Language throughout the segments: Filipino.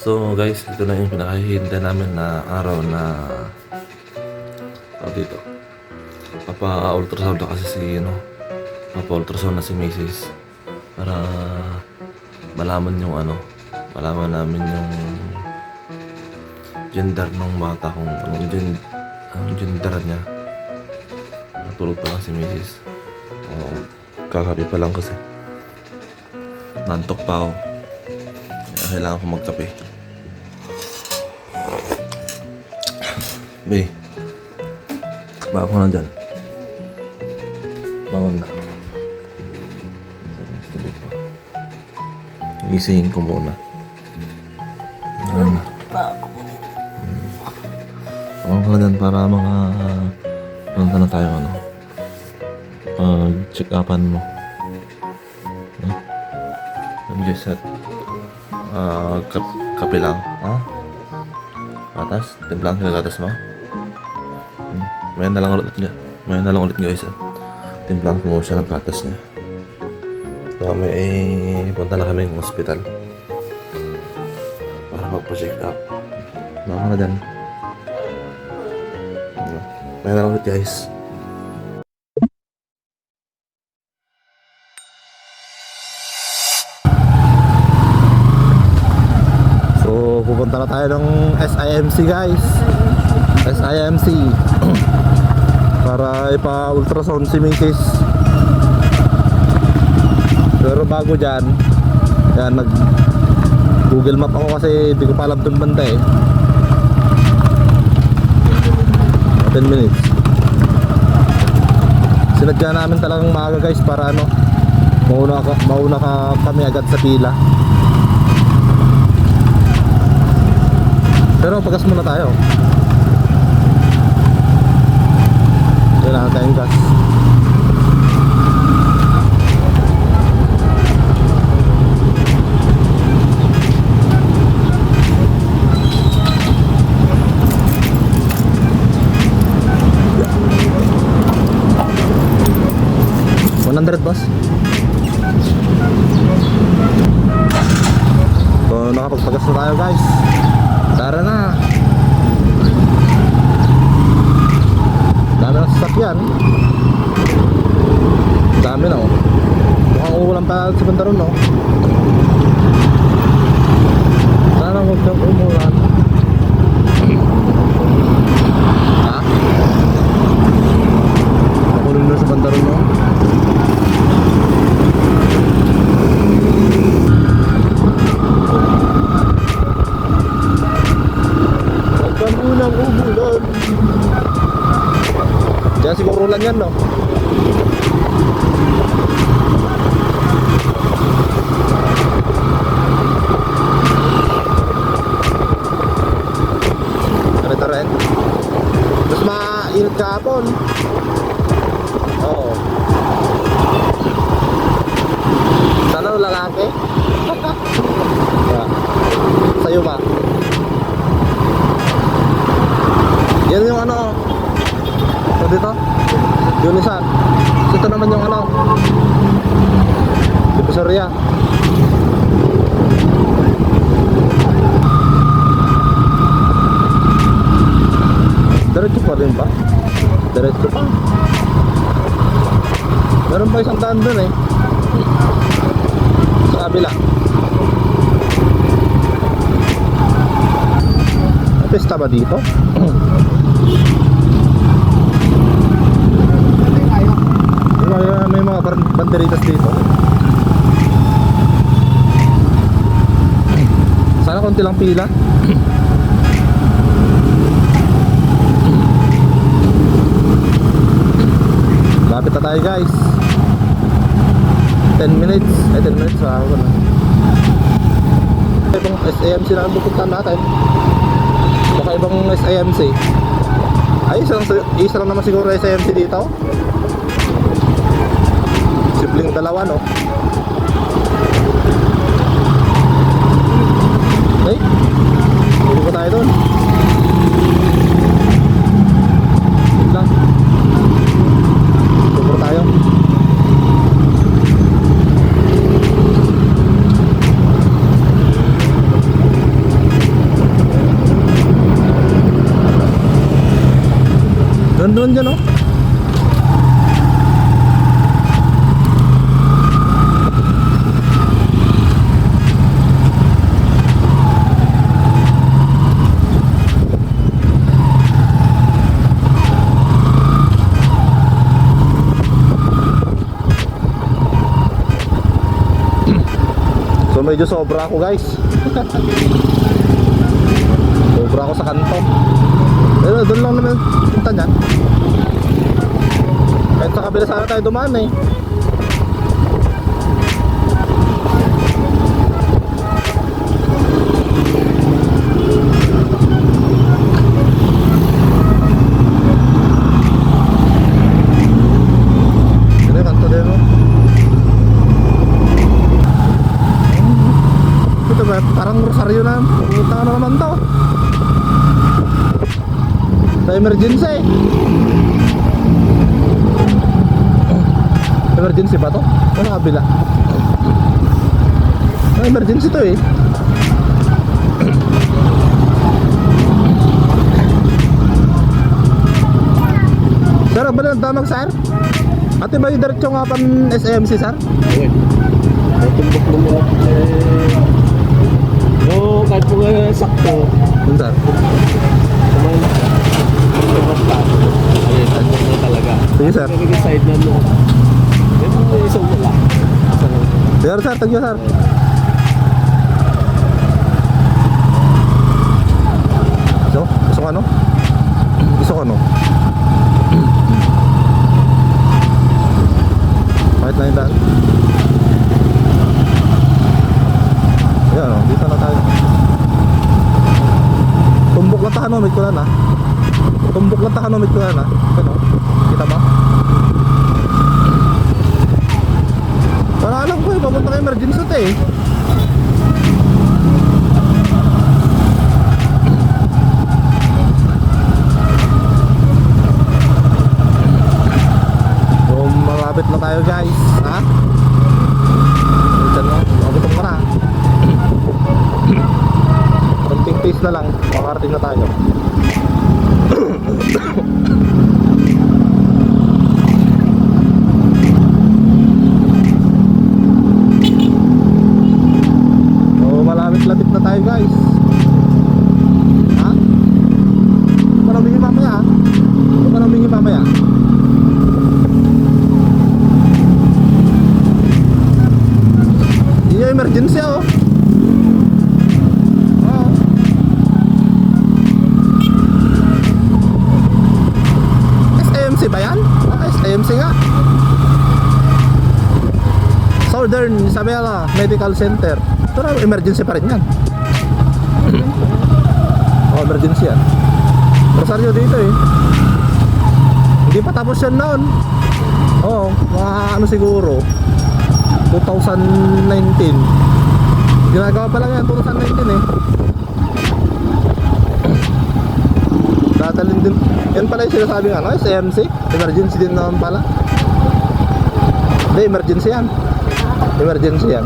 So guys, ito na yung pinakahihintay namin na araw na tawag dito. Papa-ultrasound na kasi si ano, papa-ultrasound na si Mrs. Para malaman yung ano, malaman namin yung gender ng bata kung anong gen, anong gender niya. Natulog pa lang si Mrs. Oo, kakapi pa lang kasi. Nantok pa ako. Kaya kailangan ko magkape. Be, baka ko na dyan. Bangon na. Gisingin ko muna. Ano? Bangon ko na dyan para mga... Punta na tayo ano. Pag-check upan mo. Just set. Ah, kap kape lang. Ha? Gatas? Timplang sa gatas mo? Hmm. May na lang ulit niya. May na lang ulit guys. ah. Timplang mo siya ng gatas niya. So, may eh, punta na kami ng hospital. Para magpa-check up. Mama na dyan. May na lang ulit guys. Na tayo ng SIMC guys. SIMC. Para ipa-ultrasound si Mrs. Pero bago dyan, yan, nag Google Map ako kasi hindi ko pa alam dun banda eh. 10 minutes. Sinadya namin talagang maaga guys para ano, mauna, ka, mauna ka kami agad sa pila. Pero pagas muna tayo. Kailangan tayong gas. Hundred boss. So nakapagpagas na tayo guys. Tara na. Dami na sasakyan. Dami na oh. Mukhang uulan pa sa banda ron no. Sana huwag kang umulan. Ha? Makulong na sa banda ron no. Huwag kang unang umulan. Diyan siguro ulan yan, no? Kahapon. Oo. Sana lalaki? yeah. Sa'yo ba? Yan yung ano. So dito. Yun isa. Ito naman yung ano. Divisoria. Diretso pa rin ba? Diretso pa. Meron pa isang daan dun eh. Sa kabila. Pesta ba dito? May, may mga banderitas dito. Sana konti lang pila. Tayo guys. 10 minutes. Ay 10 minutes. Wala ko na. Ibang SAMC na ang pupuntahan natin. Baka ibang SAMC. Ay, isa lang, isa lang naman siguro SAMC dito. Sibling dalawa, no? Okay. Hindi pa tayo doon. Doon dyan oh. Medyo sobra ako guys. sobra ako sa kanto. Pero doon lang naman punta niyan. Kahit sa kabila sana tayo dumaan eh. Ano yung kanto din oh. Ito ba? Parang rosaryo na. Pumunta ka na naman to. Sa emergency. Emergency ba to? Ano kabila? Ah, emergency to eh. Sir, ba na damag sir? Ate ba yung diretso nga pan SMC sir? Okay. Tumbok mo muna. Eh, oh, kahit po nga sakto, Yun sir. kumain talaga. Sige sir. Nagiging side na no. Yan yung isang wala. Sir, sir, tagyo sir. So, gusto ko ano? Gusto ko ano? Kahit na yung daan. Ayan o, dito na tayo. Tumbok lang tahanomit ko lang ha. Tumbok lang tahanomit ko lang ha. Ano? Kita ba? Para alam ko eh, papunta ka emergency to eh. So, malapit na tayo guys. Southern Isabela Medical Center. Pero emergency pa rin yan. oh, emergency yan. Rosario dito eh. Hindi pa tapos yan noon. Oo, mga ano siguro. 2019. Ginagawa pa lang yan, 2019 eh. Dadalhin din. Yan pala yung sinasabi nga, ano, SMC. Emergency din naman pala. Hindi, emergency yan. Emergency yan.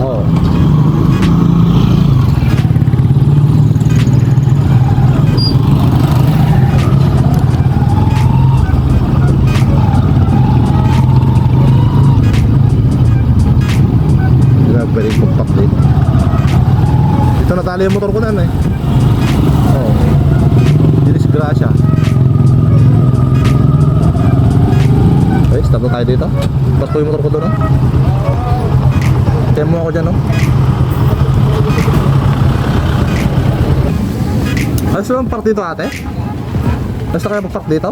Oo. Grabe, very compact din. Dito natali yung motor ko na eh. Oo. Dinisgrasya. Okay, stop na tayo dito. Tapos ko yung motor ko doon, oh. Kaya mo ako dyan, oh. Ayos lang park dito, ate? Basta kayo park dito?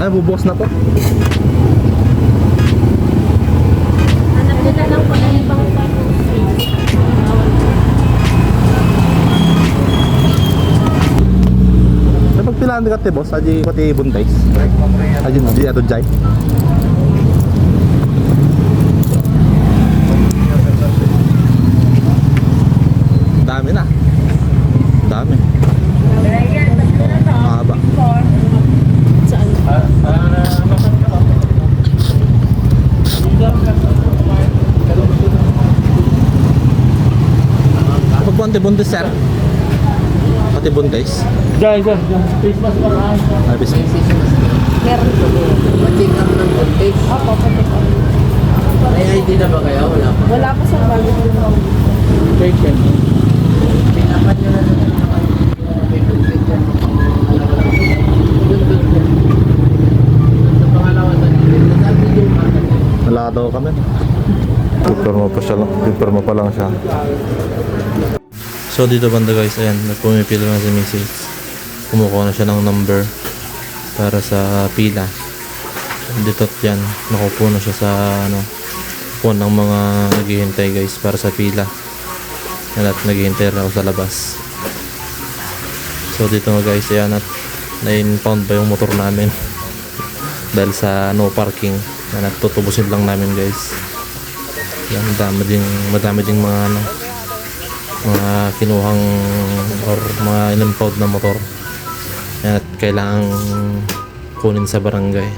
Ay, bubukas na po. May pagpilaan ka te boss, aji pati buntais. Aji di ato jay. Dami na. Dami. Mahaba. Saan? Pati buntis, sir. Pati buntis. Diyan, diyan, diyan. Christmas pa lang. Abis. Meron po din. Check up ng voltage. Opo, pati po. May ID na ba kayo? Wala pa. Wala po sa bago po. Patient. Pinapan nyo na mga Wala daw kami. Pipir mo pa siya lang. Pipir mo pa lang siya. So dito banda guys, ayan, pumipila na si Mrs. Kumukuha na siya ng number para sa pila. Dito at yan, nakupo na siya sa ano, upuan ng mga naghihintay guys para sa pila. Yan at naghihintay na ako sa labas. So dito nga guys, ayan at 9 pound ba yung motor namin dahil sa no parking na natutubusin lang namin guys yan madami ding madami ding mga ano mga kinuhang or mga in-impound na motor yan at kailangang kunin sa barangay.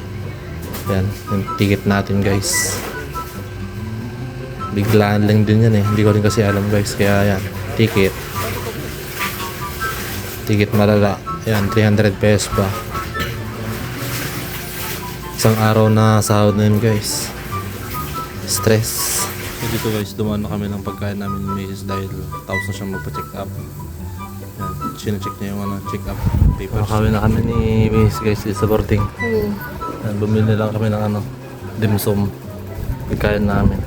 Yan yung ticket natin guys. Biglaan lang din yan eh. Hindi ko rin kasi alam guys. Kaya yan ticket. Ticket malala. Yan 300 pesos ba isang araw na sahod na yun guys. Stress. So dito guys dumaan na kami ng pagkain namin ni Mrs. dahil tapos na siyang magpa-check up sinecheck niya yung ano, check up papers Nakakawin na kami ni Mrs. guys sa boarding yan, bumili lang kami ng ano dimsum pagkain namin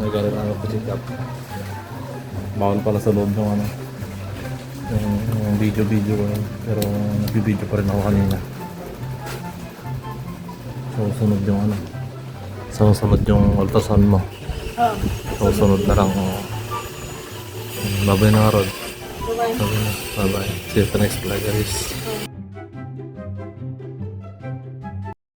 nagalit na ako pa-check up bawal pala sa loob yung ano yung, yung video-video ko yun. pero nagbibideo pa rin ako kanina Susunod yung ano. Susunod yung ultrasound mo. Susunod na lang. Oh. Babay na Rod. Bye-bye. Bye bye. See you sa next vlog guys.